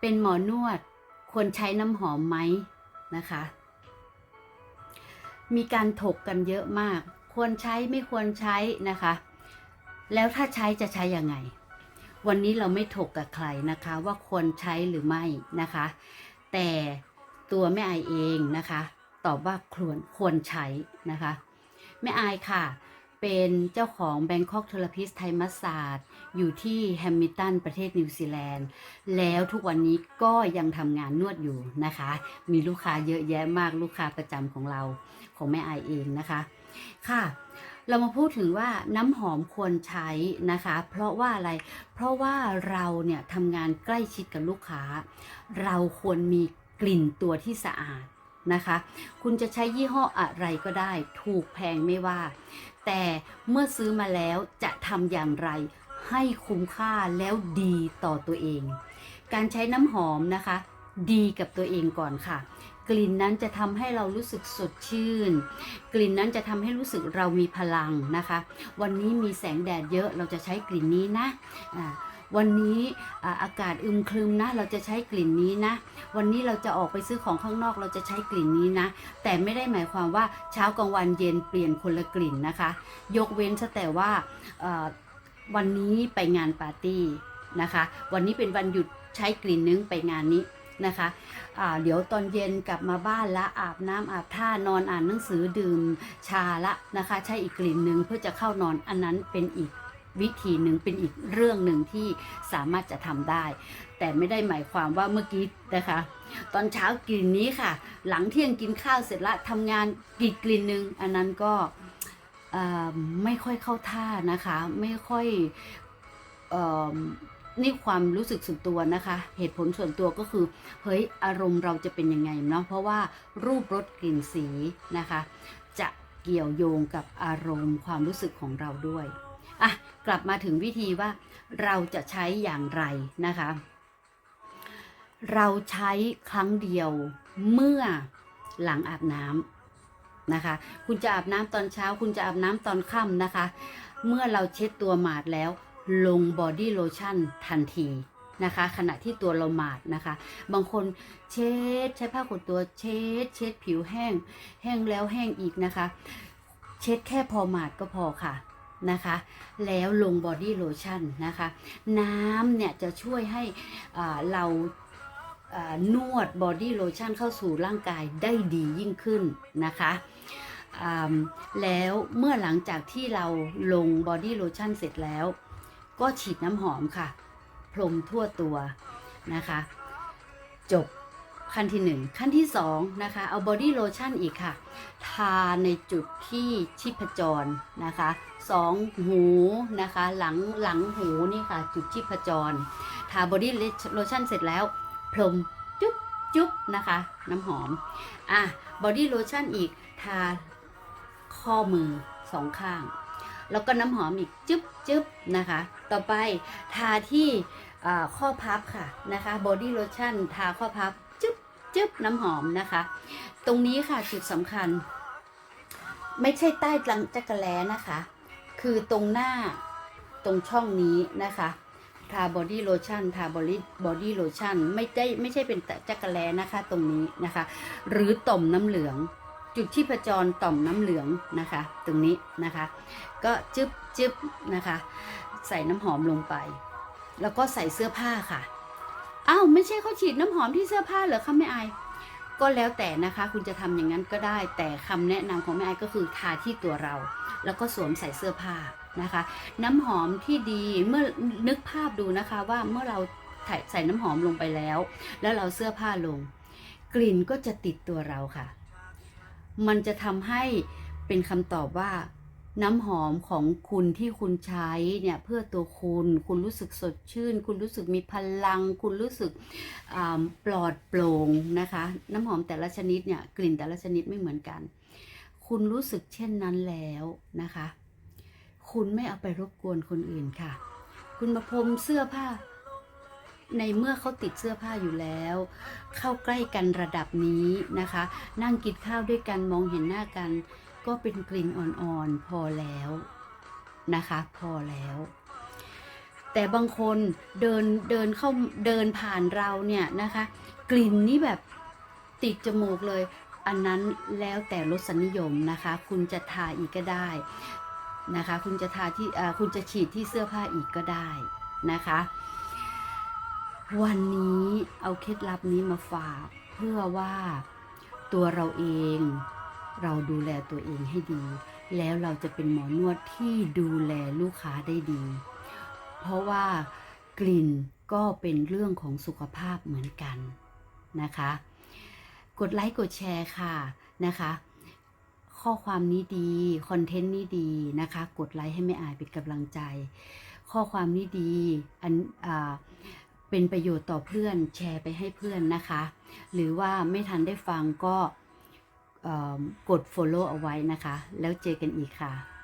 เป็นหมอนวดควรใช้น้ำหอมไหมนะคะ มีการถกกันเยอะมาก ควรใช้ไม่ควรใช้นะคะ แล้วถ้าใช้จะใช้ยังไง วันนี้เราไม่ถกกับใครนะคะว่าควรใช้หรือไม่นะคะ แต่ตัวแม่อายเองนะคะ ตอบว่าควรควรใช้นะคะแม่อายค่ะ เป็นเจ้าของ Bangkok Therapist Thai Massage อยู่ที่แฮมมิลตันประเทศนิวซีแลนด์ แล้วทุกวันนี้ก็ยังทำงานนวดอยู่นะคะ มีลูกค้าเยอะแยะมากลูกค้าประจำของเราของแม่อายเองนะคะ ค่ะ เรามาพูดถึงว่าน้ำหอมควรใช้นะคะ เพราะว่าอะไร เพราะว่าเราเนี่ยทำงานใกล้ชิดกับลูกค้า เราควรมีกลิ่นตัวที่สะอาดนะคะ คุณจะใช้ยี่ห้ออะไรก็ได้ ถูกแพงไม่ว่า แต่เมื่อซื้อมาแล้วจะทำอย่างไร ให้คุ้มค่าแล้วดีต่อตัวเอง การใช้น้ำหอมนะคะ ดีกับตัวเองก่อนค่ะ กลิ่นนั้นจะทำให้เรารู้สึกสดชื่น กลิ่นนั้นจะทำให้รู้สึกเรามีพลังนะคะ วันนี้มีแสงแดดเยอะเราจะใช้กลิ่นนี้นะวันนี้อากาศอึมครึมนะ เราจะใช้กลิ่นนี้นะ วันนี้เราจะออกไปซื้อของข้างนอกเราจะใช้กลิ่นนี้นะ แต่ไม่ได้หมายความว่าเช้ากลางวันเย็นเปลี่ยนคนละกลิ่นนะคะ ยกเว้นแต่ว่าวันนี้ไปงานปาร์ตี้นะคะ วันนี้เป็นวันหยุดใช้กลิ่นนึงไปงานนี้นะคะเดี๋ยวตอนเย็นกลับมาบ้านละอาบน้ำอาบท่านอนอ่านหนังสือดื่มชาละนะคะ ใช้อีกกลิ่นหนึ่งเพื่อจะเข้านอนอันนั้นเป็นอีก วิธีหนึ่งเป็นอีกเรื่องหนึ่งที่สามารถจะทำได้ แต่ไม่ได้หมายความว่าเมื่อกี้นะคะ ตอนเช้ากลิ่นนี้ค่ะ หลังเที่ยงกินข้าวเสร็จละทำงานกลิ่นกลิ่นหนึ่งอันนั้นก็ไม่ค่อยเข้าท่านะคะ ไม่ค่อยอนี่ความรู้สึกส่วนตัวนะคะ เหตุผลส่วนตัวก็คือ เฮ้ย อารมณ์เราจะเป็นยังไงเนาะ เพราะว่ารูปรสกลิ่นสีนะคะ จะเกี่ยวโยงกับอารมณ์ความรู้สึกของเราด้วย อะกลับมาถึงวิธีว่าเราจะใช้อย่างไรนะคะ เราใช้ครั้งเดียวเมื่อหลังอาบน้ำนะคะ คุณจะอาบน้ำตอนเช้า คุณจะอาบน้ำตอนค่ำนะคะ เมื่อเราเช็ดตัวหมาดแล้วลงบอดี้โลชั่นทันทีนะคะ ขณะที่ตัวเราหมาดนะคะ บางคนเช็ดใช้ผ้าขนตัวเช็ด เช็ดผิวแห้ง แห้งแล้วแห้งอีกนะคะ เช็ดแค่พอหมาดก็พอค่ะ นะคะ แล้วลงบอดี้โลชั่นนะคะ น้ำเนี่ยจะช่วยให้เรานวดบอดี้โลชั่นเข้าสู่ร่างกายได้ดียิ่งขึ้นนะคะแล้วเมื่อหลังจากที่เราลงบอดี้โลชั่นเสร็จแล้ว ก็ฉีดน้ำหอมค่ะ พรมทั่วตัวนะคะ จบ ขั้นที่หนึ่งขั้นที่สองนะคะเอาบอดี้โลชั่นอีกค่ะ ทาในจุดที่ชีพจรนะคะสองหูนะคะหลังหลังหูนี่ค่ะ จุดชีพจร ทาบอดี้โลชั่นเสร็จแล้ว พรมจุ๊บจุ๊บนะคะ น้ำหอมอะบอดี้โลชั่นอีกทาข้อมือสองข้าง แล้วก็น้ำหอมอีกจุ๊บจุ๊บนะคะ ต่อไปทาที่ข้อพับค่ะนะคะบอดี้โลชั่นทาข้อพับ จุ๊บน้ำหอมนะคะ ตรงนี้ค่ะจุดสำคัญ ไม่ใช่ใต้กลางจักรแล้นะคะ คือตรงหน้าตรงช่องนี้นะคะทาบอดี้โลชั่นทาบอดี้บอดี้โลชั่นไม่ได้ไม่ใช่เป็นจักรแลนะคะตรงนี้นะคะ หรือต่อมน้ำเหลือง จุดที่ประจรต่อมน้ำเหลืองนะคะ ตรงนี้นะคะ ก็จึ๊บจึ๊บนะคะ ใส่น้ำหอมลงไป แล้วก็ใส่เสื้อผ้าค่ะ อ้าวไม่ใช่เขาฉีดน้ำหอมที่เสื้อผ้าเหรอคะแม่ไอายก็แล้วแต่นะคะ คุณจะทำอย่างนั้นก็ได้ แต่คำแนะนำของแม่ไอายก็คือทาที่ตัวเรา แล้วก็สวมใส่เสื้อผ้านะคะ น้ำหอมที่ดีเมื่อนึกภาพดูนะคะว่าเมื่อเราใส่น้ำหอมลงไปแล้ว แล้วเราเสื้อผ้าลง กลิ่นก็จะติดตัวเราค่ะ มันจะทำให้เป็นคำตอบว่า น้ำหอมของคุณที่คุณใช้เนี่ยเพื่อตัวคุณ คุณรู้สึกสดชื่น คุณรู้สึกมีพลัง คุณรู้สึกปลอดโปร่งนะคะ น้ำหอมแต่ละชนิดเนี่ยกลิ่นแต่ละชนิดไม่เหมือนกัน คุณรู้สึกเช่นนั้นแล้วนะคะ คุณไม่เอาไปรบกวนคนอื่นค่ะ คุณมาพรมเสื้อผ้า ในเมื่อเขาติดเสื้อผ้าอยู่แล้ว เข้าใกล้กันระดับนี้นะคะ นั่งกินข้าวด้วยกันมองเห็นหน้ากัน ก็เป็นกลิ่นอ่อนๆพอแล้วนะคะ พอแล้ว แต่บางคนเดินเดินเข้าเดินผ่านเราเนี่ยนะคะ กลิ่นนี่แบบติดจมูกเลย อันนั้นแล้วแต่รสนิยมนะคะ คุณจะทาอีกก็ได้นะคะ คุณจะทาที่คุณจะฉีดที่เสื้อผ้าอีกก็ได้นะคะ วันนี้เอาเคล็ดลับนี้มาฝากเพื่อว่าตัวเราเอง เราดูแลตัวเองให้ดี แล้วเราจะเป็นหมอนวดที่ดูแลลูกค้าได้ดี เพราะว่ากลิ่นก็เป็นเรื่องของสุขภาพเหมือนกันนะคะ กดไลค์กดแชร์ค่ะนะคะ ข้อความนี้ดี คอนเทนต์นี้ดีนะคะ กดไลค์ให้ไม่อายเป็นกำลังใจ ข้อความนี้ดีอันอ่าเป็นประโยชน์ต่อเพื่อนแชร์ไปให้เพื่อนนะคะ หรือว่าไม่ทันได้ฟังก็ กด follow เอาไว้นะคะ แล้วเจอกันอีกค่ะ